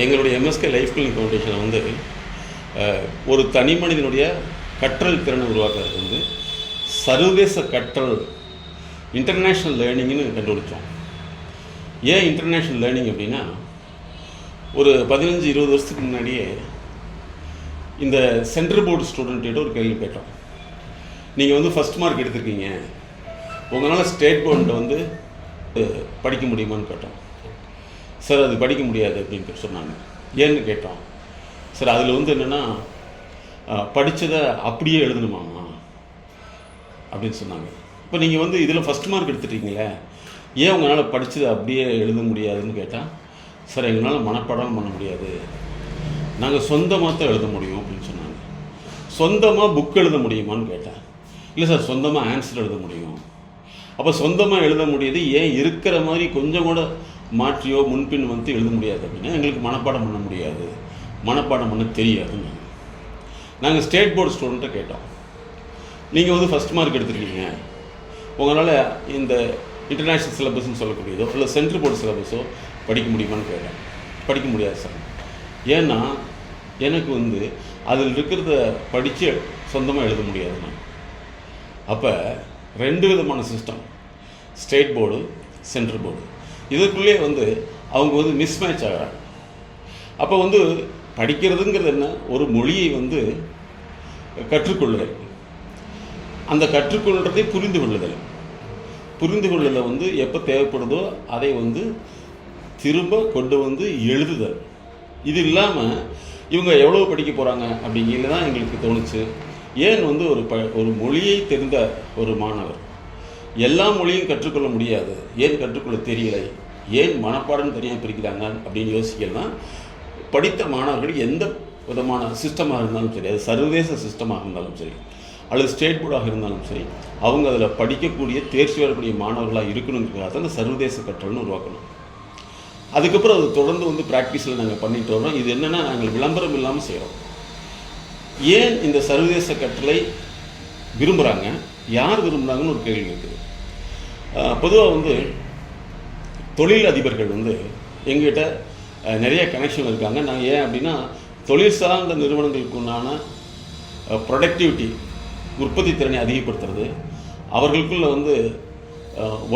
எங்களுடைய MSK life clinic foundation வந்து ஒரு தனி மனிதனுடைய கற்றல் திறனை உருவாக்குறது வந்து சர்வதேச கற்றல் இன்டர்நேஷ்னல் லேர்னிங்னு கண்டுபிடிச்சோம். ஏன் இன்டர்நேஷ்னல் லேர்னிங் அப்படின்னா ஒரு பதினஞ்சு இருபது வருஷத்துக்கு முன்னாடியே இந்த சென்ட்ரல் போர்டு ஸ்டூடெண்ட்டிட்ட ஒரு கேள்வி கேட்டோம். நீங்கள் வந்து ஃபஸ்ட் மார்க் எடுத்திருக்கீங்க. உங்களால் ஸ்டேட் போர்டில் வந்து படிக்க முடியுமான்னு கேட்டோம். சார் அது படிக்க முடியாது அப்படின்னு சொன்னாங்க. ஏன்னு கேட்டோம். சார் அதில் வந்து என்னென்னா படித்ததை அப்படியே எழுதணுமாமா? அப்படின்னு சொன்னாங்க. இப்போ நீங்கள் வந்து இதில் ஃபஸ்ட் மார்க் எடுத்துட்டீங்களே ஏன் உங்களால் படித்ததை அப்படியே எழுத முடியாதுன்னு கேட்டால் சார் எங்களால் மனப்பாடம் பண்ண முடியாது. நாங்கள் சொந்தமாக தான் எழுத முடியும் அப்படின்னு சொன்னாங்க. சொந்தமாக புக் எழுத முடியுமான்னு கேட்டேன் இல்லை சார் சொந்தமாக ஆன்சர் எழுத முடியும். அப்போ சொந்தமாக எழுத முடியுது ஏன் இருக்கிற மாதிரி கொஞ்சம் கூட மாற்றியோ முன்பின் வந்து எழுத முடியாது அப்படின்னா எங்களுக்கு மனப்பாடம் பண்ண முடியாது. மனப்பாடம் பண்ண தெரியாதுன்னு. நாங்கள் ஸ்டேட் போர்டு ஸ்டூடெண்ட்டை கேட்டோம். நீங்கள் வந்து ஃபஸ்ட் மார்க் எடுத்துருக்கீங்க. உங்களால் இந்த இன்டர்நேஷ்னல் சிலபஸ்ன்னு சொல்லக்கூடியதோ இல்லை சென்ட்ரல் போர்டு சிலபஸோ படிக்க முடியுமான்னு கேட்டேன். படிக்க முடியாது சார் ஏன்னா எனக்கு வந்து அதில் இருக்கிறத படித்து சொந்தமாக எழுத முடியாது நான் அப்போ ரெண்டு விதமான system state board central board இதுக்குள்ளே வந்து அவங்க வந்து மிஸ்மேட்ச் ஆகிறாங்க. அப்போ வந்து படிக்கிறதுங்கிறது என்ன? ஒரு மொழியை வந்து கற்றுக்கொள்ளுதல். அந்த கற்றுக்கொள்றதை புரிந்து கொள்ளுதல். புரிந்து கொள்ளுதல் வந்து எப்போ தேவைப்படுதோ அதை வந்து திரும்ப கொண்டு வந்து எழுதுதல். இது இல்லாமல் இவங்க எவ்வளோ படிக்க போகிறாங்க அப்படிங்கிறது தான் எங்களுக்கு தோணுச்சு. ஏன் வந்து ஒரு ப ஒரு மொழியை தெரிந்த ஒரு மாணவர் எல்லா மொழியும் கற்றுக்கொள்ள முடியாது ஏன் கற்றுக்கொள்ள தெரியலை? ஏன் மனப்பாடம் தனியாக பிரிக்கிறாங்க அப்படின்னு யோசிக்கலாம் படித்த மாணவர்கள் எந்த விதமான சிஸ்டமாக இருந்தாலும் சரி அது சர்வதேச சிஸ்டமாக இருந்தாலும் சரி அல்லது ஸ்டேட் போர்டாக இருந்தாலும் சரி அவங்க அதில் படிக்கக்கூடிய தேர்ச்சி வரக்கூடிய மாணவர்களாக இருக்கணுங்கிறதுக்காக தான் அந்த சர்வதேச கற்றல்னு உருவாக்கணும். அதுக்கப்புறம் அது தொடர்ந்து வந்து ப்ராக்டிஸில் நாங்கள் பண்ணிட்டு வரோம் இது என்னென்னா நாங்கள் விளம்பரம் இல்லாமல் செய்கிறோம் ஏன் இந்த சர்வதேச கற்றலை விரும்புகிறாங்க யார் விரும்புகிறாங்கன்னு ஒரு கேள்வி இருக்குது. பொதுவாக வந்து தொழில் அதிபர்கள் வந்து எங்கிட்ட நிறைய கனெக்ஷன் இருக்காங்க. நாங்கள் ஏன் அப்படின்னா தொழில் சார்ந்த நிறுவனங்களுக்கு உண்டான ப்ரொடக்டிவிட்டி உற்பத்தி திறனை அதிகப்படுத்துறது. அவர்களுக்குள்ள வந்து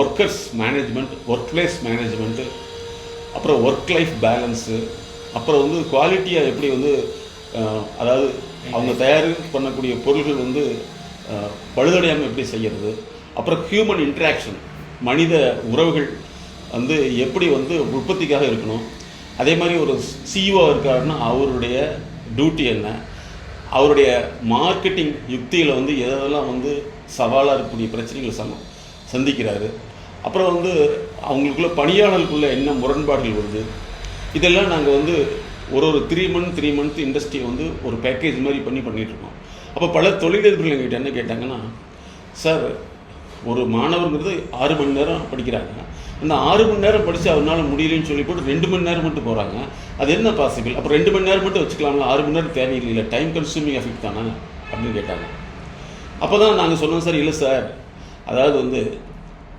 workers management work place management அப்புறம் ஒர்க் லைஃப் பேலன்ஸு அப்புறம் வந்து குவாலிட்டியாக எப்படி வந்து அதாவது அவங்க தயார் பண்ணக்கூடிய பொருள்கள் வந்து பழுதடையாமல் எப்படி செய்கிறது அப்புறம் ஹியூமன் இன்ட்ராக்ஷன் மனித உறவுகள் வந்து எப்படி வந்து உற்பத்திக்காக இருக்கணும்? அதே மாதிரி ஒரு சிஇஓ இருக்காருன்னா அவருடைய டியூட்டி என்ன? அவருடைய மார்க்கெட்டிங் யுக்தியில் வந்து எதெல்லாம் வந்து சவாலாக இருக்கக்கூடிய பிரச்சனைகள் சம சந்திக்கிறாரு. அப்புறம் வந்து அவங்களுக்குள்ள பணியாளர்களுக்குள்ள என்ன முரண்பாடுகள் வருது? இதெல்லாம் நாங்கள் வந்து ஒரு ஒரு த்ரீ மந்த் த்ரீ மந்த் இண்டஸ்ட்ரியை வந்து ஒரு பேக்கேஜ் மாதிரி பண்ணி பண்ணிகிட்ருக்கோம் அப்போ பல தொழிலதிபர்கள் எங்ககிட்ட என்ன கேட்டாங்கன்னா சார் ஒரு மாணவங்கிறது ஆறு மணி நேரம் படிக்கிறாங்க. அந்த ஆறு மணி நேரம் படித்து அவனால் முடியலன்னு சொல்லி போட்டு ரெண்டு மணி நேரம் மட்டும் போகிறாங்க அது என்ன பாசிபிள் அப்போ ரெண்டு மணி நேரம் மட்டும் வச்சுக்கலாம்ல? ஆறு மணி நேரம் தேவையில்லை டைம் கன்சூமிங் எஃபெக்ட் தானே? அப்படின்னு கேட்டாங்க. அப்போ தான் நாங்கள் சொன்னோம் சார் இல்லை சார். அதாவது வந்து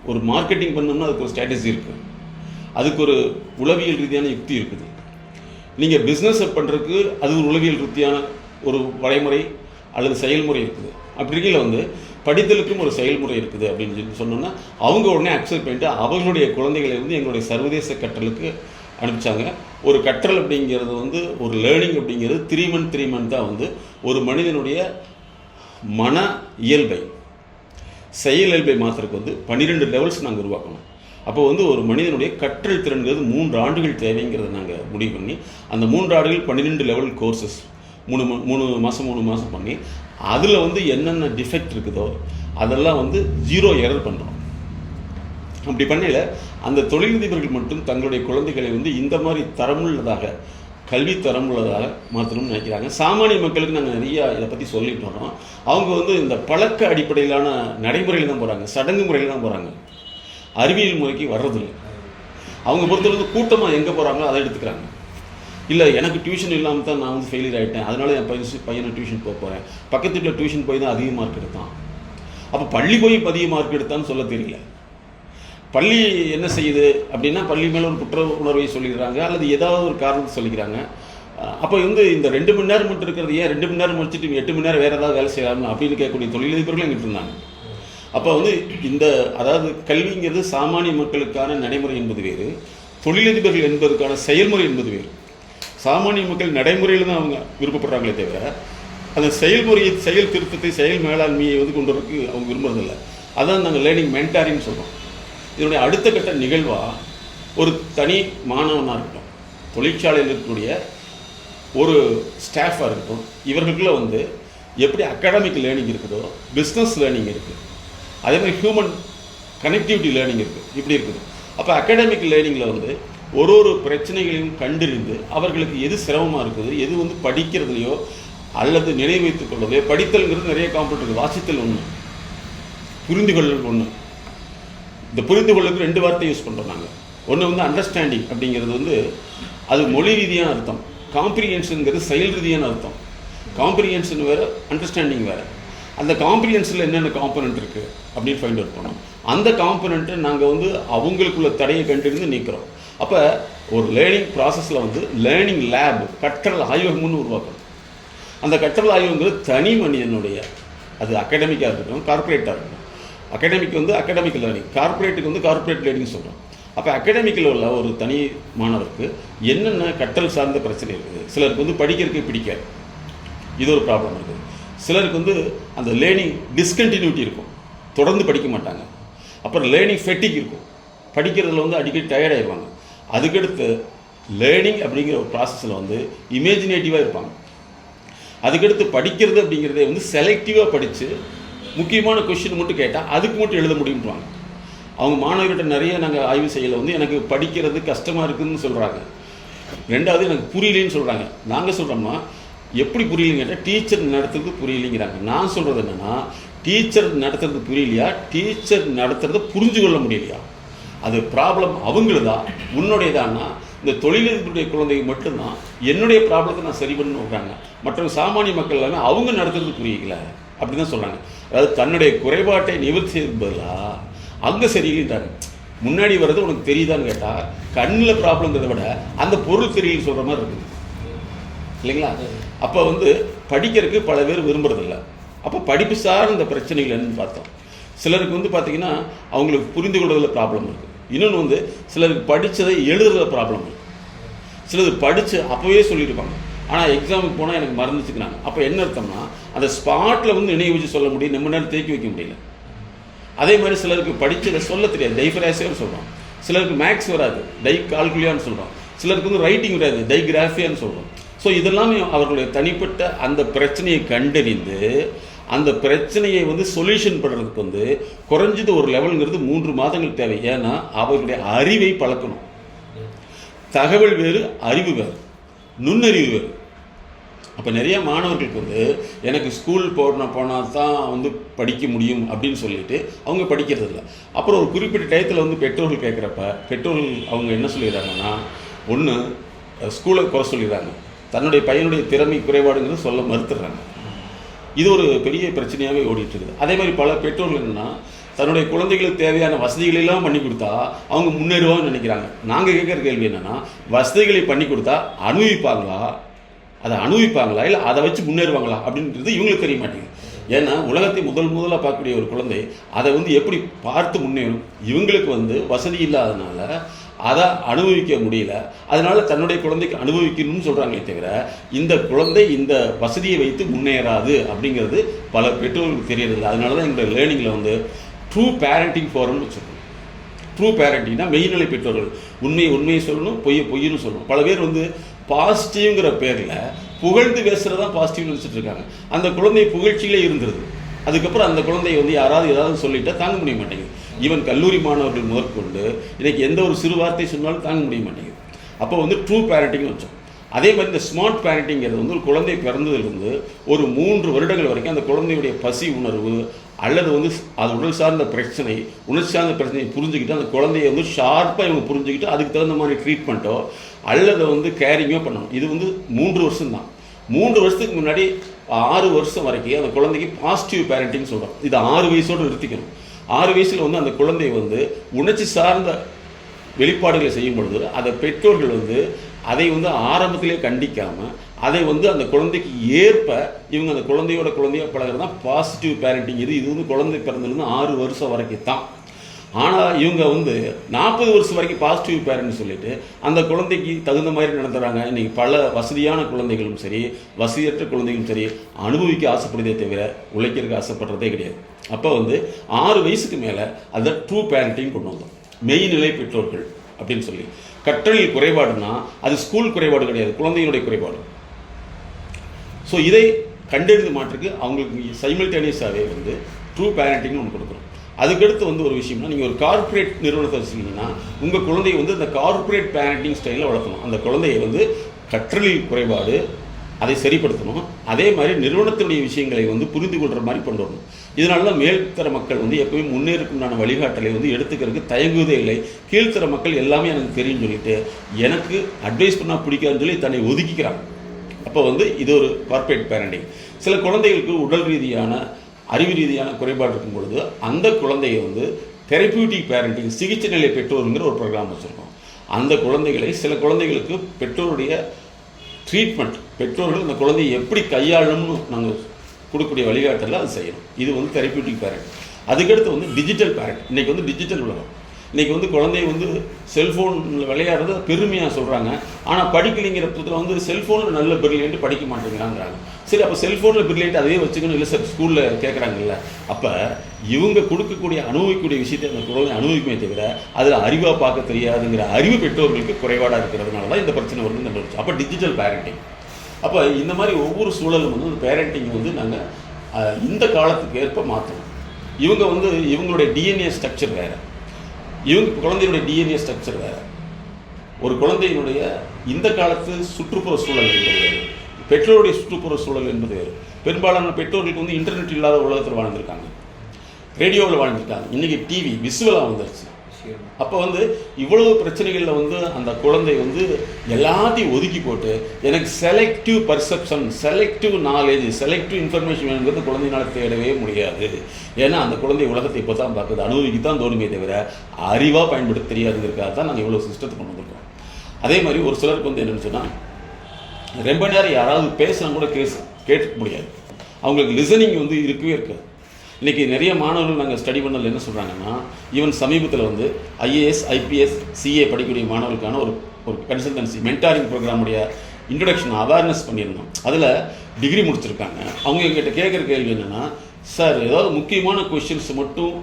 ஒரு மார்க்கெட்டிங் பண்ணோம்னா அதுக்கு ஒரு ஸ்ட்ராட்டஜி இருக்குது அதுக்கு ஒரு உளவியல் ரீதியான யுக்தி இருக்குது. நீங்கள் பிஸ்னஸை பண்ணுறதுக்கு அது ஒரு உளவியல் ரீதியான ஒரு வரைமுறை அல்லது செயல்முறை இருக்குது. அப்படி இருக்கையில் வந்து படித்தலுக்கும் ஒரு செயல்முறை இருக்குது அப்படின்னு சொல்லி சொன்னோன்னா அவங்க உடனே அக்செப்ட் பண்ணிட்டு அவர்களுடைய குழந்தைகளை வந்து எங்களுடைய சர்வதேச கற்றலுக்கு அனுப்பிச்சாங்க. ஒரு கற்றல் அப்படிங்கிறது வந்து ஒரு லேர்னிங் அப்படிங்கிறது த்ரீ மந்த் த்ரீ மந்த் தான் வந்து ஒரு மனிதனுடைய மன இயல்பை செயல் இயல்பை மாத்திரக்கு வந்து பன்னிரெண்டு லெவல்ஸ் நாங்கள் உருவாக்கணும். அப்போ வந்து ஒரு மனிதனுடைய கற்றல் திறன்கிறது மூன்று ஆண்டுகள் தேவைங்கிறத நாங்கள் முடிவு பண்ணி அந்த மூன்று ஆண்டுகள் பன்னிரெண்டு லெவல் கோர்சஸ் மூணு மூணு மாதம் மூணு மாதம் பண்ணி அதில் வந்து என்னென்ன டிஃபெக்ட் இருக்குதோ அதெல்லாம் வந்து ஜீரோ எரர் பண்ணுறோம் அப்படி பண்ணையில் அந்த தொழிலதிபர்கள் மட்டும் தங்களுடைய குழந்தைகளை வந்து இந்த மாதிரி தரமுள்ளதாக கல்வி தரமுள்ளதாக மாற்றணும்னு நினைக்கிறாங்க. சாமானிய மக்களுக்கு நாங்கள் நிறையா இதை பற்றி சொல்லிட்டு வரோம். அவங்க வந்து இந்த பழக்க அடிப்படையிலான நடைமுறையில் தான் போகிறாங்க சடங்கு முறையில் தான் போகிறாங்க அறிவியல் முறைக்கு வர்றதில்லை. அவங்க பொறுத்தவரைக்கும் கூட்டமாக எங்கே போகிறாங்களோ அதை எடுத்துக்கிறாங்க. இல்லை எனக்கு டியூஷன் இல்லாமல் தான் நான் வந்து ஃபெயிலியர் ஆகிட்டேன் அதனால என் பையன் பையனை டியூஷன் போக போகிறேன் பக்கத்து வீட்டில் டியூஷன் போய் தான் அதிக மார்க் எடுத்தான். அப்போ பள்ளி போய் அதிக மார்க் எடுத்தான்னு சொல்ல தெரியல. பள்ளி என்ன செய்யுது அப்படின்னா பள்ளி மேலே ஒரு குற்ற உணர்வை சொல்லிடுறாங்க அல்லது ஏதாவது ஒரு காரணத்தை சொல்லிக்கிறாங்க. அப்போ வந்து இந்த ரெண்டு மணி நேரம் மட்டும் இருக்கிறது ஏன்? ரெண்டு மணி நேரம் முடிச்சுட்டு எட்டு மணி நேரம் வேறு ஏதாவது வேலை செய்யலாம் அப்படின்னு கேட்கக்கூடிய தொழிலதிபர்களும் எங்கிட்டு இருந்தாங்க. அப்போ வந்து இந்த அதாவது கல்விங்கிறது சாமானிய மக்களுக்கான நடைமுறை என்பது வேறு தொழிலதிபர்கள் என்பதற்கான செயல்முறை என்பது வேறு. சாமானிய மக்கள் நடைமுறையில் தான் அவங்க விருப்பப்படுறாங்களே தவிர அந்த செயல்முறையை செயல் திருத்தத்தை செயல் மேலாண்மையை வந்து கொண்டு வரதுக்கு அவங்க விரும்புறதில்லை. அதான் நாங்கள் லேர்னிங் மென்டாரின்னு சொல்கிறோம் இதனுடைய அடுத்த கட்ட நிகழ்வாக ஒரு தனி மாணவனாக இருக்கட்டும் தொழிற்சாலையில் இருக்கக்கூடிய ஒரு ஸ்டாஃபாக இருக்கட்டும் இவர்களுக்குள்ள வந்து எப்படி அகாடமிக் லேர்னிங் இருக்குதோ பிஸ்னஸ் லேர்னிங் இருக்குது அதே மாதிரி ஹியூமன் கனெக்டிவிட்டி லேர்னிங் இருக்குது இப்படி இருக்குது. அப்போ அகாடமிக் லேர்னிங்கில் வந்து ஒரு ஒரு பிரச்சனைகளையும் கண்டறிந்து அவர்களுக்கு எது சிரமமாக இருக்குது எது வந்து படிக்கிறதுலையோ அல்லது நினைவு வைத்துக் படித்தல்ங்கிறது நிறைய காம்பவுண்ட் இருக்குது வாசித்தல் ஒன்று புரிந்து கொள்ளல் ஒன்று இந்த புரிந்து கொள்ளுக்கு ரெண்டு வார்த்தை யூஸ் பண்ணுறோம் நாங்கள் ஒன்று வந்து அண்டர்ஸ்டாண்டிங் அப்படிங்கிறது வந்து அது மொழி ரீதியான அர்த்தம். காம்ப்ரிஹென்ஷனுங்கிறது செயல் ரீதியான அர்த்தம். காம்ப்ரிஹென்ஷன் வேறு அண்டர்ஸ்டாண்டிங் வேறு. அந்த காம்ப்ரிஹென்ஷனில் என்னென்ன காம்பனண்ட் இருக்குது அப்படின்னு ஃபைண்ட் அவுட் பண்ணோம். அந்த காம்பனண்ட்டை நாங்கள் வந்து அவங்களுக்குள்ள தடையை கண்டறிந்து நீக்கிறோம். அப்போ ஒரு லேர்னிங் ப்ராசஸில் வந்து லேர்னிங் லேப் கற்றல் ஆய்வகம்னு உருவாக்கணும். அந்த கற்றல் ஆய்வகங்கிறது தனி மனிதனுடைய அது அகாடமிக்காக இருக்கட்டும் கார்ப்பரேட்டாக இருக்கட்டும். அகாடமிக் வந்து அகாடமிக் லேர்னிங் கார்ப்பரேட்டுக்கு வந்து கார்ப்பரேட் லேர்னிங் சொல்கிறோம் அப்போ அகாடமிக்கில் உள்ள ஒரு தனி மாணவருக்கு என்னென்ன கற்றல் சார்ந்த பிரச்சனை இருக்குது? சிலருக்கு வந்து படிக்கிறதுக்கு பிடிக்காது. இது ஒரு ப்ராப்ளம் இருக்குது சிலருக்கு வந்து அந்த லேர்னிங் டிஸ்கண்டினியூட்டி இருக்கும். தொடர்ந்து படிக்க மாட்டாங்க. அப்புறம் லேர்னிங் ஃபெட்டிக் இருக்கும். படிக்கிறதுல வந்து அடிக்கடி டயர்ட் ஆயிடுவாங்க அதுக்கடுத்து லேர்னிங் அப்படிங்கிற ஒரு ப்ராசஸில் வந்து இமேஜினேட்டிவாக இருப்பாங்க. அதுக்கடுத்து படிக்கிறது அப்படிங்கிறதே வந்து செலக்டிவாக படித்து முக்கியமான கொஷின் மட்டும் கேட்டால் அதுக்கு மட்டும் எழுத முடியும்ன்றாங்க. அவங்க மாணவர்கிட்ட நிறைய நாங்கள் ஆய்வு செய்யல. வந்து எனக்கு படிக்கிறது கஷ்டமாக இருக்குதுன்னு சொல்கிறாங்க ரெண்டாவது எனக்கு புரியலன்னு சொல்கிறாங்க நாங்கள் சொல்கிறோம்னா எப்படி புரியலைன்னு கேட்டால் டீச்சர் நடத்துறது புரியலைங்கிறாங்க. நான் சொல்கிறது என்னென்னா டீச்சர் நடத்துறது புரியலையா? டீச்சர் நடத்துறதை புரிஞ்சு கொள்ள முடியலையா? அது ப்ராப்ளம் அவங்களுதா? உன்னுடையதான்னா இந்த தொழிலதிபருடைய குழந்தைங்க மட்டும்தான் என்னுடைய ப்ராப்ளத்தை நான் சரி பண்ணுறாங்க விட்றாங்க மற்ற சாமானிய மக்கள் எல்லாமே அவங்க நடத்துறது புரியல. அப்படி தான் சொல்கிறாங்க அதாவது தன்னுடைய குறைபாட்டை நிவர்த்தி செய்வது அங்கே சரியில்லைன்றாங்க. முன்னாடி வர்றது உனக்கு தெரியுதான்னு கேட்டால் கண்ணில் ப்ராப்ளங்கிறத விட அந்த பொருள் தெரியலன்னு சொல்கிற மாதிரி இருக்குது. இல்லைங்களா? அப்போ வந்து படிக்கிறதுக்கு பல பேர் விரும்புறதில்ல. அப்போ படிப்பு சார்ந்த பிரச்சனைகள் என்னன்னு பார்த்தோம். சிலருக்கு வந்து பார்த்தீங்கன்னா அவங்களுக்கு புரிந்து கொள்வதில் ப்ராப்ளம் இருக்குது இன்னொன்று வந்து சிலருக்கு படித்ததை எழுதுறதுல ப்ராப்ளம் இருக்குது சிலர் படித்து அப்போவே சொல்லியிருப்பாங்க. ஆனால் எக்ஸாமுக்கு போனால் எனக்கு மறந்துச்சுக்கிறாங்க. அப்போ என்ன அர்த்தம்னா அந்த ஸ்பாட்டில் வந்து நினைவு வச்சு சொல்ல முடியும் நம்ம நேரம் தேக்கி வைக்க முடியல. அதே மாதிரி சிலருக்கு படித்ததை சொல்ல தெரியாது. டைஃபராசியான்னு சொல்கிறோம் சிலருக்கு மேக்ஸ் வராது. டை கால்குலியான்னு சொல்கிறோம் சிலருக்கு வந்து ரைட்டிங் வராது. டைகிராஃபியான்னு சொல்கிறோம் ஸோ இதெல்லாமே அவர்களுடைய தனிப்பட்ட அந்த பிரச்சனையை கண்டறிந்து அந்த பிரச்சனையை வந்து சொல்யூஷன் பண்ணுறதுக்கு வந்து குறைஞ்சது ஒரு லெவலுங்கிறது மூன்று மாதங்கள் தேவை. ஏன்னா அவர்களுடைய அறிவை பழக்கணும். தகவல் வேறு அறிவு வேறு. நுண்ணறிவு வேறு. அப்போ நிறைய மாணவர்களுக்கு வந்து எனக்கு ஸ்கூல் போன போனால் தான் வந்து படிக்க முடியும் அப்படின்னு சொல்லிட்டு அவங்க படிக்கிறது இல்லை. அப்புறம் ஒரு குறிப்பிட்ட டயத்தில் வந்து பெற்றோர்கள் கேட்குறப்ப பெற்றோர்கள் அவங்க என்ன சொல்லிடுறாங்கன்னா ஒன்று ஸ்கூலை குறை சொல்லிடுறாங்க. தன்னுடைய பையனுடைய திறமை குறைபாடுங்கிறது சொல்ல மறுத்துடுறாங்க. இது ஒரு பெரிய பிரச்சனையாகவே ஓடிட்டு இருக்குது அதே மாதிரி பல பெற்றோர்கள் என்னன்னா தன்னுடைய குழந்தைகளுக்கு தேவையான வசதிகளை எல்லாம் பண்ணி கொடுத்தா அவங்க முன்னேறுவாங்கன்னு நினைக்கிறாங்க. நாங்கள் கேட்குற கேள்வி என்னன்னா வசதிகளை பண்ணி கொடுத்தா அனுபவிப்பாங்களா? அதை அனுபவிப்பாங்களா? இல்லை அதை வச்சு முன்னேறுவாங்களா? அப்படின்றது இவங்களுக்கு தெரிய மாட்டேங்குது. ஏன்னா உலகத்தை முதல் முதலாக பார்க்கக்கூடிய ஒரு குழந்தை அதை வந்து எப்படி பார்த்து முன்னேறும்? இவங்களுக்கு வந்து வசதி இல்லாதனால அதை அனுபவிக்க முடியல. அதனால தன்னுடைய குழந்தைக்கு அனுபவிக்கணும்னு சொல்கிறாங்களே தவிர இந்த குழந்தை இந்த வசதியை வைத்து முன்னேறாது அப்படிங்கிறது பல பெற்றோர்களுக்கு தெரியறதில்ல. அதனால தான் எங்களுடைய லேர்னிங்கில் வந்து ட்ரூ பேரண்டிங் ஃபோரம்னு வச்சுருக்கோம். ட்ரூ பேரண்டிங்னா மெய்நிலை பெற்றோர்கள். உண்மையை உண்மையை சொல்லணும் பொய்ய பொய்யன்னு சொல்லணும். பல பேர் வந்து பாசிட்டிவ்ங்கிற பேரில் புகழ்ந்து பேசுகிறது தான் பாசிட்டிவ்னு வச்சுட்டு இருக்காங்க. அந்த குழந்தை புகழ்ச்சியிலே இருந்துருது. அதுக்கப்புறம் அந்த குழந்தைய வந்து யாராவது ஏதாவது சொல்லிட்டா தாங்க முடிய மாட்டேங்குது. ஈவன் கல்லூரி மாணவர்கள் முதற்கொண்டு இன்றைக்கி எந்த ஒரு சிறு வார்த்தை சொன்னாலும் தாங்க முடிய மாட்டேங்குது. அப்போ வந்து ட்ரூ பேரண்டிங் வச்சோம். அதே மாதிரி இந்த ஸ்மார்ட் பேரண்டிங்கிறது வந்து ஒரு குழந்தை பிறந்ததுலேருந்து ஒரு மூன்று வருடங்கள் வரைக்கும் அந்த குழந்தையுடைய பசி உணர்வு அல்லது வந்து அது உடல் சார்ந்த பிரச்சனை உணர்ச்சி சார்ந்த பிரச்சனையை புரிஞ்சுக்கிட்டு அந்த குழந்தைய வந்து ஷார்ப்பாக இவங்க புரிஞ்சுக்கிட்டு அதுக்கு தகுந்த மாதிரி ட்ரீட்மெண்ட்டோ அல்லது வந்து கேரிங்கோ பண்ணணும். இது வந்து மூன்று வருஷம் தான் மூன்று வருஷத்துக்கு முன்னாடி ஆறு வருஷம் வரைக்கும் அந்த குழந்தைக்கு பாசிட்டிவ் பேரண்டிங் சொல்கிறோம் இது ஆறு வயசோடு நிறுத்திக்கணும். ஆறு வயசில் வந்து அந்த குழந்தை வந்து உணர்ச்சி சார்ந்த வெளிப்பாடுகளை செய்யும் பொழுது அதை பெற்றோர்கள் வந்து அதை வந்து ஆரம்பத்திலே கண்டிக்காமல் அதை வந்து அந்த குழந்தைக்கு ஏற்ப இவங்க அந்த குழந்தையோட குழந்தையாக பழகிறது தான் பாசிட்டிவ் பேரண்டிங் இது இது வந்து குழந்தை பிறந்ததுலேருந்து ஆறு வருஷம் வரைக்கும் தான் ஆனால் இவங்க வந்து நாற்பது வருஷம் வரைக்கும் பாசிட்டிவ் பேரண்ட்னு சொல்லிட்டு அந்த குழந்தைக்கு தகுந்த மாதிரி நடத்துகிறாங்க இன்றைக்கி பல வசதியான குழந்தைகளும் சரி வசதியற்ற குழந்தைகளும் சரி அனுபவிக்க ஆசைப்படுதே தவிர உழைக்கிறதுக்கு ஆசைப்படுறதே கிடையாது. அப்போ வந்து ஆறு வயசுக்கு மேலே அதை ட்ரூ பேரண்டிங் கொண்டு வந்தோம். மெய்நிலை பெற்றோர்கள் அப்படின்னு சொல்லி. கற்றலில் குறைபாடுனா அது ஸ்கூல் குறைபாடு கிடையாது குழந்தைகளுடைய குறைபாடு. ஸோ இதை கண்டறிந்து மாற்றுக்கு அவங்களுக்கு சைமில்டேனியஸாகவே வந்து ட்ரூ பேரண்டிங்னு ஒன்று கொடுக்குறோம். அதுக்கடுத்து வந்து ஒரு விஷயம்னா நீங்கள் ஒரு கார்ப்பரேட் நிறுவனத்தை வச்சுருக்கீங்கன்னா உங்கள் குழந்தைய வந்து இந்த கார்ப்பரேட் பேரண்டிங் ஸ்டைலில் வளர்த்தணும். அந்த குழந்தையை வந்து கற்றலில் குறைபாடு அதை சரிப்படுத்தணும். அதே மாதிரி நிறுவனத்தினுடைய விஷயங்களை வந்து புரிந்து கொள்கிற மாதிரி கொண்டு வரணும். இதனால தான் மேல்தர மக்கள் வந்து எப்பவுமே முன்னேறக்குண்டான வழிகாட்டலை வந்து எடுத்துக்கிறதுக்கு தயங்குவதே இல்லை. கீழ்த்தர மக்கள் எல்லாமே எனக்கு தெரியும்னு சொல்லிட்டு எனக்கு அட்வைஸ் பண்ணால் பிடிக்காதுன்னு சொல்லி தன்னை ஒதுக்கிக்கிறாங்க. அப்போ வந்து இது ஒரு கார்ப்பரேட் பேரண்டிங் சில குழந்தைகளுக்கு உடல் ரீதியான அறிவு ரீதியான குறைபாடு இருக்கும் பொழுது அந்த குழந்தையை வந்து தெரப்பியூட்டிக் பேரண்டிங் சிகிச்சை நிலை பெற்றோருங்கிற ஒரு ப்ரோக்ராம் வச்சுருக்கோம். அந்த குழந்தைகளை சில குழந்தைகளுக்கு பெற்றோருடைய ட்ரீட்மெண்ட் பெற்றோர்கள் அந்த குழந்தையை எப்படி கையாளணும்னு நாங்கள் கொடுக்கக்கூடிய வழிகாட்டலில் அது செய்யணும். இது வந்து தெரப்பியூட்டிக் பேரண்ட் அதுக்கடுத்து வந்து டிஜிட்டல் பேரண்ட் இன்றைக்கி வந்து டிஜிட்டல் உலகம். இன்னைக்கு வந்து குழந்தை வந்து செல்ஃபோனில் விளையாடுறத பெருமையாக சொல்கிறாங்க ஆனால் படிக்கலைங்கிற பட்சத்தில் வந்து செல்ஃபோனில் நல்ல பிரில்லியன்ட் படிக்க மாட்டேங்கிறாங்கிறாங்க. சரி அப்போ செல்ஃபோனில் பிரில்லியன்ட் அதே வச்சுக்கணும். இல்லை சார் ஸ்கூலில் கேட்குறாங்கல்ல அப்போ இவங்க கொடுக்கக்கூடிய அனுபவிக்கக்கூடிய விஷயத்தை அந்த குழந்தை அனுபவிக்குமே தவிர அதில் அறிவாக பார்க்க தெரியாதுங்கிற அறிவு பெற்றோர்களுக்கு குறைபாடாக இருக்கிறதுனால தான் இந்த பிரச்சனை வருது கண்டுபிடிச்சோம் அப்போ டிஜிட்டல் பேரண்டிங் அப்போ இந்த மாதிரி ஒவ்வொரு சூழலும் வந்து அந்த பேரண்டிங் வந்து நாங்கள் இந்த காலத்துக்கு ஏற்ப மாற்றணும் இவங்க வந்து இவங்களுடைய டிஎன்ஏ ஸ்ட்ரக்சர் வேறு. இவங்க குழந்தையுடைய டிஎன்ஏ ஸ்ட்ரக்சர் வேறு. ஒரு குழந்தையினுடைய இந்த காலத்து சுற்றுப்புற சூழல் என்பது வேறு. பெற்றோருடைய சுற்றுப்புற சூழல் என்பது வேறு. பெரும்பாலான பெற்றோர்களுக்கு வந்து இன்டர்நெட் இல்லாத உலகத்தில் வாழ்ந்திருக்காங்க. ரேடியோவில் வாழ்ந்திருக்காங்க. இன்றைக்கி டிவி விசுவலாக வந்துருச்சு அப்போ வந்து இவ்வளவு பிரச்சனைகளில் வந்து அந்த குழந்தை வந்து எல்லாத்தையும் ஒதுக்கி போட்டு எனக்கு selective perception selective knowledge selective information வேணுங்கிறது குழந்தையினால் தேடவே முடியாது. ஏன்னா அந்த குழந்தை உலகத்தை இப்போ தான் பார்க்குது. அனுபவிக்கு தான் தோணுமே தவிர அறிவாக பயன்படுத்த தெரியாதுங்கிறதுக்காக தான் நாங்கள் இவ்வளோ சிஸ்டத்தை கொண்டு வந்திருக்கோம். அதே மாதிரி ஒரு சிலருக்கு வந்து என்னென்னு சொன்னால் ரொம்ப நேரம் யாராவது பேசினா கூட கேஸ் கேட்க முடியாது. அவங்களுக்கு லிசனிங் வந்து இருக்கவே இருக்காது. இன்றைக்கி நிறைய மாணவர்கள் நாங்கள் ஸ்டடி பண்ணதில் என்ன சொல்கிறாங்கன்னா ஈவன் சமீபத்தில் வந்து ஐஏஎஸ் ஐபிஎஸ் சிஏ படிக்கக்கூடிய மாணவர்களுக்கான ஒரு ஒரு கன்சல்டன்சி மென்டாரிங் ப்ரோக்ராமுடைய இன்ட்ரடக்ஷன் அவேர்னஸ் பண்ணியிருந்தோம். அதில் டிகிரி முடிச்சிருக்காங்க. அவங்க எங்கிட்ட கேட்குற கேள்வி என்னென்னா சார் ஏதாவது முக்கியமான கொஷின்ஸ் மட்டும்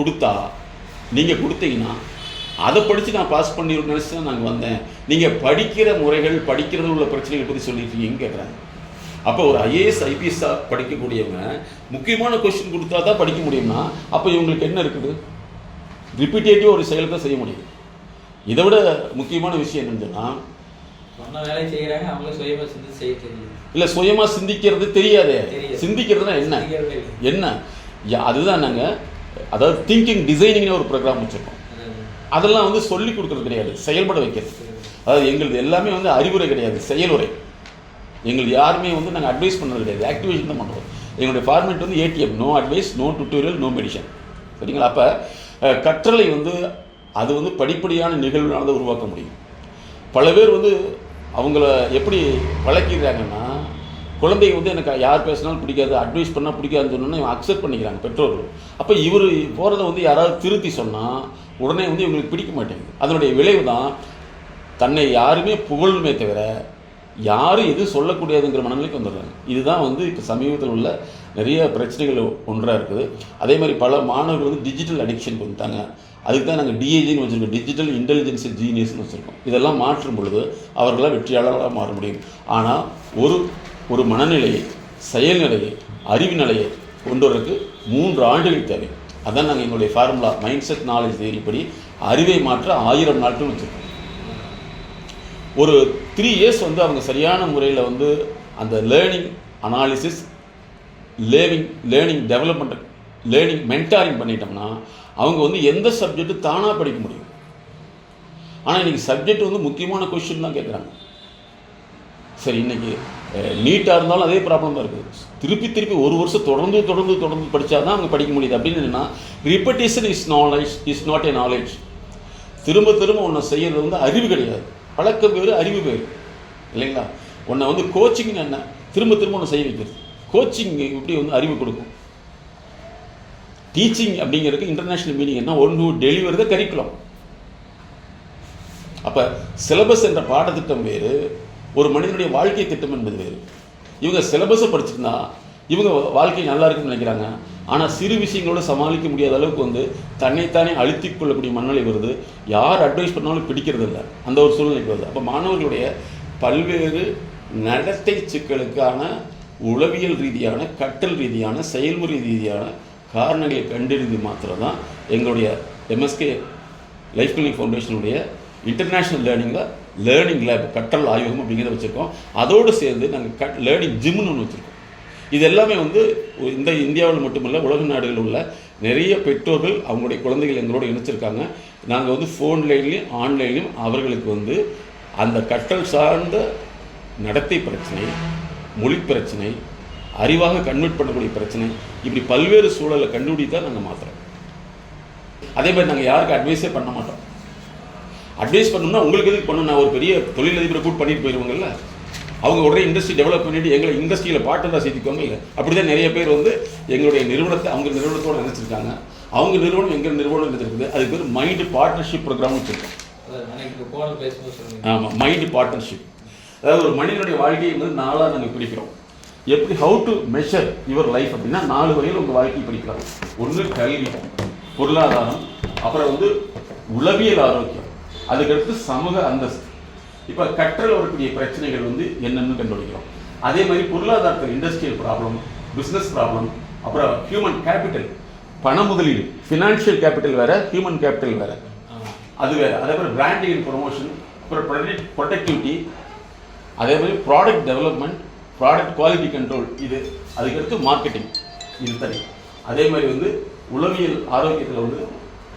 கொடுத்தா நீங்கள் கொடுத்தீங்கன்னா அதை படித்து நான் பாஸ் பண்ணிடுவேன் நினச்சி தான் நாங்கள் வந்தேன். நீங்கள் படிக்கிற முறைகள் படிக்கிறது உள்ள பிரச்சனைகள் பற்றி சொல்லியிருக்கீங்கன்னு கேட்குறாங்க அப்போ ஒரு ஐஏஎஸ் ஐபிஎஸ்ஸாக படிக்கக்கூடியவங்க முக்கியமான கொஸ்டின் கொடுத்தா தான் படிக்க முடியும்னா அப்போ இவங்களுக்கு என்ன இருக்குது? ரிப்பீட்டேட்டிவ் ஒரு செயல் தான் செய்ய முடியும். இதை விட முக்கியமான விஷயம் என்னன்னு சொன்ன வேலையை செய்யறாங்க அவங்களே சுயமா சிந்திச்சு செய்ய இல்லை சுயமாக சிந்திக்கிறது தெரியாதே. சிந்திக்கிறதுனா என்ன. என்ன? அதுதான் நாங்கள் அதாவது திங்கிங் டிசைனிங்னு ஒரு ப்ரோக்ராம் வச்சுருக்கோம். அதெல்லாம் வந்து சொல்லி கொடுக்கறது கிடையாது செயல்பட வைக்கிறது. அதாவது எங்களுது எல்லாமே வந்து அறிவுரை கிடையாது செயலுரை. எங்களுக்கு யாருமே வந்து நாங்கள் அட்வைஸ் பண்ணது கிடையாது. ஆக்டிவேஷன் தான் பண்ணுறோம் எங்களுடைய ஃபார்மேட் வந்து ATM no advice no tutorial no meditation சரிங்களா? அப்போ கற்றலை வந்து அது வந்து படிப்படியான நிகழ்வுனால தான் உருவாக்க முடியும். பல பேர் வந்து அவங்கள எப்படி வளர்க்கிறாங்கன்னா குழந்தைங்க வந்து எனக்கு யார் பேசினாலும் பிடிக்காது அட்வைஸ் பண்ணால் பிடிக்காதுன்னு சொன்னோன்னா அக்செப்ட் பண்ணிக்கிறாங்க பெற்றோர்கள். அப்போ இவர் போகிறத வந்து யாராவது திருத்தி சொன்னால் உடனே வந்து இவங்களுக்கு பிடிக்க மாட்டேங்குது. அதனுடைய விளைவு தான் தன்னை யாருமே புகழுமே தவிர யாரும் எது சொல்லக்கூடியதுங்கிற மனநிலைக்கு வந்துடுறாங்க. இதுதான் வந்து இப்போ சமீபத்தில் உள்ள நிறைய பிரச்சனைகள் ஒன்றாக இருக்குது. அதே மாதிரி பல மாணவர்கள் வந்து டிஜிட்டல் அடிக்ஷனுக்கு வந்துட்டாங்க. அதுக்கு தான் நாங்கள் டிஏஜின்னு வச்சுருக்கோம். டிஜிட்டல் இன்டெலிஜென்ஸ் ஜீனியஸ்னு வச்சுருக்கோம். இதெல்லாம் மாற்றும் பொழுது அவர்களால் வெற்றியாளர்களாக மாற முடியும். ஆனால் ஒரு ஒரு மனநிலையை செயல்நிலையை அறிவு நிலையை கொண்டு வரதுக்கு மூன்று ஆண்டுகள் தேவை. அதான் நாங்கள் எங்களுடைய ஃபார்முலா மைண்ட் செட் நாலேஜ் தேடிப்படி அறிவை மாற்ற ஆயிரம் நாட்கள் வச்சுருக்கோம். ஒரு த்ரீ இயர்ஸ் வந்து அவங்க சரியான முறையில் வந்து அந்த learning analysis learning learning development learning mentoring பண்ணிட்டோம்னா அவங்க வந்து எந்த சப்ஜெக்ட்டு தானாக படிக்க முடியும். ஆனால் இன்றைக்கி சப்ஜெக்ட் வந்து முக்கியமான கொஷின் தான் கேட்குறாங்க சரி இன்றைக்கி நீட்டாக இருந்தாலும் அதே ப்ராப்ளம் தான் இருக்குது. திருப்பி திருப்பி ஒரு வருஷம் தொடர்ந்து தொடர்ந்து தொடர்ந்து படித்தா தான் அவங்க படிக்க முடியுது. அப்படின்னு என்னென்னா repetition is knowledge is not a knowledge திரும்ப திரும்ப ஒன்றை செய்கிறது வந்து அறிவு கிடையாது. பழக்கம் வேறு அறிவு வேறு. இல்லைங்களா? உன்னை வந்து கோச்சிங்னு என்ன? திரும்ப திரும்ப ஒன்று செய்ய வைக்கிறது. கோச்சிங் இப்படி வந்து அறிவு கொடுக்கும்? டீச்சிங் அப்படிங்கிறதுக்கு இன்டர்நேஷ்னல் மீனிங் என்ன? One who deliver the curriculum அப்போ சிலபஸ் என்ற பாடத்திட்டம் வேறு ஒரு மனிதனுடைய வாழ்க்கை திட்டம் என்பது வேறு. இவங்க சிலபஸை படிச்சிருந்தா இவங்க வாழ்க்கை நல்லா இருக்குன்னு நினைக்கிறாங்க. ஆனால் சிறு விஷயங்களோட சமாளிக்க முடியாத அளவுக்கு வந்து தன்னைத்தானே அழுத்தி கொள்ளக்கூடிய மனநிலை வருது. யார் அட்வைஸ் பண்ணாலும் பிடிக்கிறது இல்லை. அந்த ஒரு சூழ்நிலைக்கு வருது. அப்போ மாணவர்களுடைய பல்வேறு நடத்தை சிக்கலுக்கான உளவியல் ரீதியான கற்றல் ரீதியான செயல்முறை ரீதியான காரணங்களை கண்டறிந்து மாத்திரம் தான் எங்களுடைய எம்எஸ்கே லைஃப் கிளினிக் ஃபவுண்டேஷனுடைய இன்டர்நேஷ்னல் லேர்னிங்கில் லேர்னிங் லேப் கற்றல் ஆய்வகம் அப்படிங்கிறத வச்சுருக்கோம். அதோடு சேர்ந்து நாங்கள் கட் லேர்னிங் ஜிம்னு ஒன்று வச்சுருக்கோம். இது எல்லாமே வந்து இந்த இந்தியாவில் மட்டுமல்ல உலக நாடுகளில் உள்ள நிறைய பெற்றோர்கள் அவங்களுடைய குழந்தைகள் எங்களோட இணைச்சிருக்காங்க. நாங்கள் வந்து ஃபோன்லைன்லையும் ஆன்லைன்லையும் அவர்களுக்கு வந்து அந்த கற்றல் சார்ந்த நடத்தை பிரச்சனை மொழி பிரச்சனை அறிவாக கன்வெர்ட் பண்ணக்கூடிய பிரச்சனை இப்படி பல்வேறு சூழலை கண்டுபிடித்து தான் நாங்கள் மாற்றுறோம் அதே மாதிரி நாங்கள் யாருக்கும் அட்வைஸே பண்ண மாட்டோம். அட்வைஸ் பண்ணணும்னா உங்களுக்கு எதுக்கு பண்ணணும்? நான் ஒரு பெரிய தொழிலதிபரை கூட்டு பண்ணிட்டு போயிடுவாங்கல்ல அவங்க உடனே இண்டஸ்ட்ரி டெவலப் பண்ணிட்டு எங்களை இண்டஸ்ட்ரியில் பார்ட்னராக சேர்த்துக்குவாங்க இல்லை அப்படி தான் நிறைய பேர் வந்து எங்களுடைய நிறுவனத்தை அவங்க நிறுவனத்தோடு நினைச்சிருக்காங்க. அவங்க நிறுவனம் எங்கள் நிறுவனம் நினைச்சிருக்குது. அதுக்கு பேர் மைண்டு பார்ட்னர்ஷிப் ப்ரோக்ராம் வச்சுருக்கோம் ஆமாம் மைண்டு பார்ட்னர்ஷிப் அதாவது ஒரு மனிதனுடைய வாழ்க்கையை வந்து நாளாக நாங்கள் பிரிக்கிறோம். எப்படி how to measure your life அப்படின்னா நாலு வகையில் உங்கள் வாழ்க்கையை பிரிக்கலாம். ஒன்று கல்வி பொருளாதாரம் அப்புறம் வந்து உளவியல் ஆரோக்கியம். அதுக்கடுத்து சமூக அந்தஸ்து. இப்போ கற்றல் வரக்கூடிய பிரச்சனைகள் வந்து என்னென்னு கண்டுபிடிக்கிறோம். அதே மாதிரி பொருளாதாரத்தில் இண்டஸ்ட்ரியல் ப்ராப்ளம் பிஸ்னஸ் ப்ராப்ளம் அப்புறம் ஹியூமன் கேபிட்டல் பண முதலீடு ஃபினான்ஷியல் கேபிட்டல் வேற ஹியூமன் கேபிட்டல் வேற. அது வேற. அதே மாதிரி பிராண்டிங் அண்ட் ப்ரொமோஷன் அப்புறம் ப்ரொடக்ட் ப்ரொடக்டிவிட்டி அதே மாதிரி product development product quality control இது அதுக்கடுத்து மார்க்கெட்டிங் இது தனி. அதே மாதிரி வந்து உளவியல் ஆரோக்கியத்தில் வந்து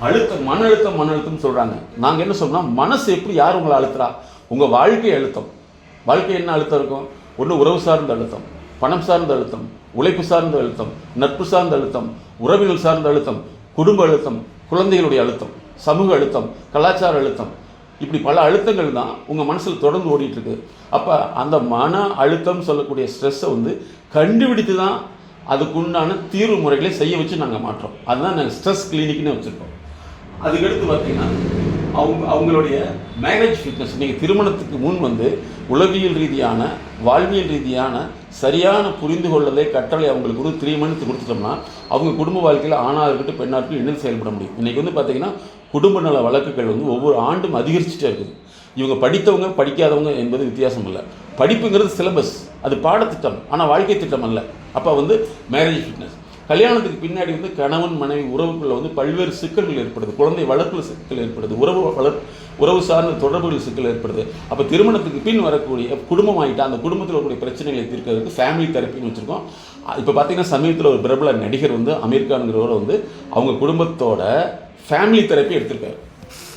அழுத்தம் மன அழுத்தம் மன அழுத்தம் சொல்கிறாங்க நாங்கள் என்ன சொல்லணும்னா மனசு எப்படி யார் உங்களை அழுத்துறா? உங்கள் வாழ்க்கை அழுத்தம். வாழ்க்கை என்ன அழுத்தம் இருக்கும்? ஒன்று உறவு சார்ந்த அழுத்தம் பணம் சார்ந்த அழுத்தம் உழைப்பு சார்ந்த அழுத்தம் நட்பு சார்ந்த அழுத்தம் உறவினர் சார்ந்த அழுத்தம் குடும்ப அழுத்தம் குழந்தைகளுடைய அழுத்தம் சமூக அழுத்தம் கலாச்சார அழுத்தம். இப்படி பல அழுத்தங்கள் தான் உங்கள் மனசில் தொடர்ந்து ஓடிட்டுருக்கு அப்போ அந்த மன அழுத்தம் சொல்லக்கூடிய ஸ்ட்ரெஸ்ஸை வந்து கண்டுபிடித்து தான் அதுக்குண்டான தீர்வு முறைகளை செய்ய வச்சு நாங்கள் மாற்றோம். அதுதான் நாங்கள் ஸ்ட்ரெஸ் கிளினிக்னு வச்சுருக்கோம். அதுக்கடுத்து பார்த்தீங்கன்னா அவங்க அவங்களுடைய மேரேஜ் ஃபிட்னஸ் நீங்கள் திருமணத்துக்கு முன் வந்து உளவியல் ரீதியான வாழ்வியல் ரீதியான சரியான புரிந்து கொள்ளதே கட்டளை அவங்களுக்கு ஒரு த்ரீ மந்த்ஸ் கொடுத்துட்டோம்னா அவங்க குடும்ப வாழ்க்கையில் ஆணாக இருக்கட்டும் பெண்ணாக இருக்கட்டும் இணைந்து செயல்பட முடியும். இன்றைக்கி வந்து பார்த்தீங்கன்னா குடும்ப நல வழக்குகள் வந்து ஒவ்வொரு ஆண்டும் அதிகரிச்சுட்டே இருக்குது. இவங்க படித்தவங்க படிக்காதவங்க என்பது வித்தியாசம் இல்லை. படிப்புங்கிறது சிலபஸ் அது பாடத்திட்டம் ஆனால் வாழ்க்கை திட்டம் அல்ல. அப்போ வந்து மேரேஜ் ஃபிட்னஸ் கல்யாணத்துக்கு பின்னாடி வந்து கணவன் மனைவி உறவுக்குள்ள வந்து பல்வேறு சிக்கல்கள் ஏற்படுது. குழந்தை வளர்ப்பு சிக்கல் ஏற்படுது. உறவு வளர் உறவு சார்ந்த தொடர்புகள் சிக்கல் ஏற்படுது. அப்போ திருமணத்துக்கு பின் வரக்கூடிய குடும்பம் ஆகிட்டா அந்த குடும்பத்தில் இருக்கக்கூடிய பிரச்சனைகளை தீர்க்கிறதுக்கு ஃபேமிலி தெரப்பின்னு வச்சுருக்கோம். இப்போ பார்த்தீங்கன்னா சமீபத்தில் ஒரு பிரபல நடிகர் வந்து அமீர்கான்கிறவர் வந்து அவங்க குடும்பத்தோட ஃபேமிலி தெரப்பி எடுத்திருக்காரு.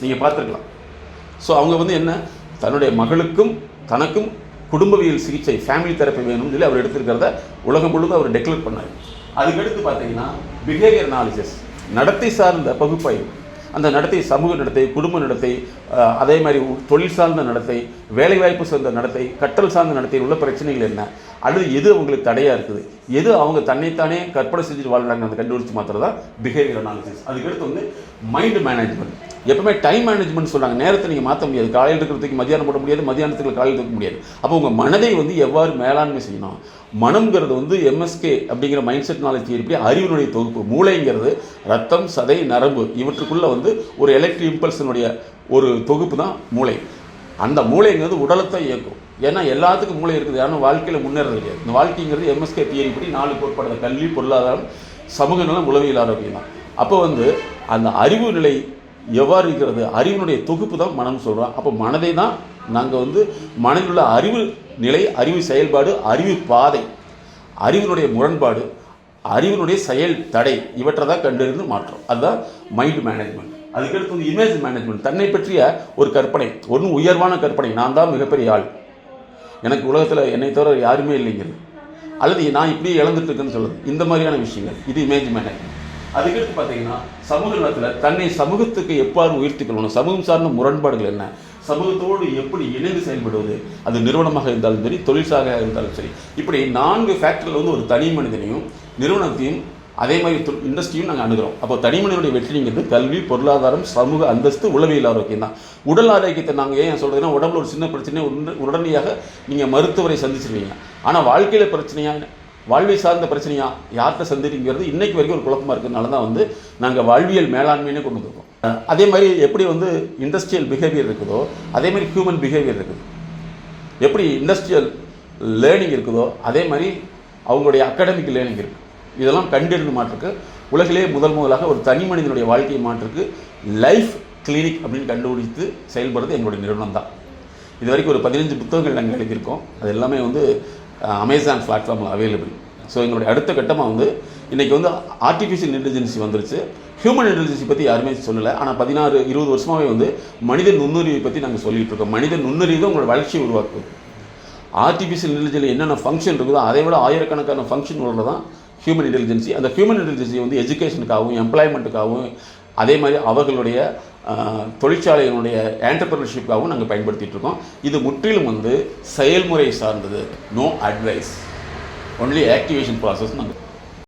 நீங்கள் பார்த்துருக்கலாம் ஸோ அவங்க வந்து என்ன? தன்னுடைய மகளுக்கும் தனக்கும் குடும்பவியல் சிகிச்சை ஃபேமிலி தெரப்பி வேணும்னு சொல்லி அவர் எடுத்திருக்கிறத உலகம் முழுவதும் அவர் டெக்ளேர் பண்ணார். அதுக்கடுத்து பார்த்தீங்கன்னா பிஹேவியர் அனாலிசிஸ் நடத்தை சார்ந்த பகுப்பாய்வு. அந்த நடத்தை சமூக நடத்தை குடும்ப நடத்தை அதே மாதிரி தொழில் சார்ந்த நடத்தை வேலைவாய்ப்பு சார்ந்த நடத்தை கற்றல் சார்ந்த நடத்தையில் உள்ள பிரச்சனைகள் என்ன? அல்லது எது அவங்களுக்கு தடையாக இருக்குது? எது அவங்க தன்னைத்தானே கற்பனை செஞ்சுட்டு வாழ்றாங்க அந்த கண்டுபிடிச்சி மாத்திரம் தான் பிஹேவியர் அனாலிசிஸ் அதுக்கடுத்து வந்து மைண்ட் மேனேஜ்மெண்ட் எப்பவுமே டைம் மேனேஜ்மெண்ட் சொல்றாங்க. நேரத்தை நீங்கள் மாற்ற முடியாது. காலையில் இருக்கிறதுக்கு மதியானம் போட முடியாது மதியானத்துக்கு காலையில் இருக்க முடியாது. அப்போ உங்கள் மனதை வந்து எவ்வாறு மேலாண்மை செய்யணும்? மனம்ங்கிறது வந்து எம்எஸ்கே அப்படிங்கிற மைண்ட் செட் நாலேஜ் எப்படி அறிவினுடைய தொகுப்பு மூளைங்கிறது ரத்தம் சதை நரம்பு இவற்றுக்குள்ள வந்து ஒரு எலக்ட்ரிக் இம்பல்ஸினுடைய ஒரு தொகுப்பு தான் மூளை. அந்த மூளைங்கிறது உடலத்தை இயக்கும் ஏன்னா எல்லாத்துக்கும் மூளை இருக்குது. யாரும் வாழ்க்கையில் முன்னேறது கிடையாது இந்த வாழ்க்கைங்கிறது எம்எஸ்கே தியரி படி நாலு கோட்பாடு கல்வி பொருளாதாரம் சமூக நலம் உளவியல் ஆரோக்கியம் தான். அப்போ வந்து அந்த அறிவு நிலை எவ்வாறு இருக்கிறது அறிவினுடைய தொகுப்பு தான் மனம் சொல்கிறோம் அப்போ மனதை தான் நாங்கள் வந்து மனதில் உள்ள அறிவு நிலை அறிவு செயல்பாடு அறிவு பாதை அறிவினுடைய முரண்பாடு அறிவினுடைய செயல் தடை இவற்றை தான் கண்டறிந்து மாற்றோம். அதுதான் மைண்ட் மேனேஜ்மெண்ட் அதுக்கடுத்து வந்து இமேஜ் மேனேஜ்மெண்ட் தன்னை பற்றிய ஒரு கற்பனை ஒன்றும் உயர்வான கற்பனை. நான் தான் மிகப்பெரிய ஆள். எனக்கு உலகத்தில் என்னை தவிர யாருமே இல்லைங்கிறது. அல்லது நான் இப்படி இழந்துட்டு இருக்கேன்னு சொல்லுது இந்த மாதிரியான விஷயங்கள். இது இமேஜ் மேனேஜ்மெண்ட் அதுக்கடுத்து பார்த்தீங்கன்னா சமூக நலத்தில் தன்னை சமூகத்துக்கு எவ்வாறு உயர்த்தி கொள்ளணும் சமூகம் சார்ந்த முரண்பாடுகள் என்ன? சமூகத்தோடு எப்படி இணைந்து செயல்படுவது? அது நிறுவனமாக இருந்தாலும் சரி தொழிற்சாலையாக இருந்தாலும் சரி. இப்படி நான்கு ஃபேக்டரில் வந்து ஒரு தனி மனிதனையும் நிறுவனத்தையும் அதே மாதிரி இண்டஸ்ட்ரியும் நாங்கள் அணுகிறோம். அப்போ தனி மனிதனுடைய வெற்றிங்கிறது கல்வி பொருளாதாரம் சமூக அந்தஸ்து உளவியல் ஆரோக்கியம் தான் உடல் ஆரோக்கியத்தை நாங்கள் ஏன் சொல்கிறதுன்னா உடம்புல ஒரு சின்ன பிரச்சனை உடனடியாக நீங்கள் மருத்துவரை சந்திச்சிருவீங்க. ஆனால் வாழ்க்கையில் பிரச்சனையாக வாழ்வை சார்ந்த பிரச்சனையா? யார்கிட்ட சந்திக்கிறீங்கிறது இன்றைக்கு வரைக்கும் ஒரு குழப்பமா இருக்கிறதுனால தான் வந்து நாங்கள் வாழ்வியல் மேலாண்மைன்னு கொண்டு வந்திருக்கோம். அதே மாதிரி எப்படி வந்து இண்டஸ்ட்ரியல் பிஹேவியர் இருக்குதோ அதே மாதிரி ஹியூமன் பிஹேவியர் இருக்குது. எப்படி இண்டஸ்ட்ரியல் லேர்னிங் இருக்குதோ அதே மாதிரி அவங்களுடைய அகாடமிக் லேர்னிங் இருக்குது இதெல்லாம் கண்டறிந்து மாற்றுக்கு உலகிலே முதல் முதலாக ஒரு தனி மனிதனுடைய வாழ்க்கையை மாற்றுக்கு லைஃப் கிளினிக் அப்படின்னு கண்டுபிடித்து செயல்படுறது எங்களுடைய நிறுவனம் தான். இது வரைக்கும் ஒரு பதினஞ்சு புத்தகங்கள் நாங்கள் எழுதியிருக்கோம். அது எல்லாமே வந்து அமேசான் பிளாட்ஃபார்மில் அவைலபிள் ஸோ எங்களுடைய அடுத்த கட்டமாக வந்து இன்றைக்கி வந்து ஆர்டிஃபிஷியல் இன்டெலிஜென்சி வந்துருச்சு. ஹியூமன் இன்டெலிஜென்சி பற்றி யாருமே சொல்லலை. ஆனால் பதினாறு இருபது வருஷமாகவே வந்து மனித நுண்ணுரிவை பற்றி நாங்கள் சொல்லிகிட்டு இருக்கோம். மனித நுண்ணுறிவு தான் உங்களோட வளர்ச்சியை உருவாக்குது. ஆர்டிஃபிஷியல் இன்டெலிஜென்ஸ் என்னென்ன ஃபங்க்ஷன் இருக்குதோ அதை விட ஆயிரக்கணக்கான ஃபங்க்ஷன் உள்ளது தான் ஹியூமன் இன்டெலிஜென்சி அந்த ஹியூமன் இன்டெலிஜென்சி வந்து எஜுகேஷனுக்காகவும் எம்ப்ளாய்மெண்ட்டுக்காகவும் அதே மாதிரி அவர்களுடைய தொழிற்சாலையினுடைய தொழிற்சாலைகளுடைய ஆண்டர்பிரினர்ஷிப்காகவும் நாங்கள் பயன்படுத்திகிட்டு இருக்கோம். இது முற்றிலும் வந்து செயல்முறை சார்ந்தது. No advice only activation process நாங்கள்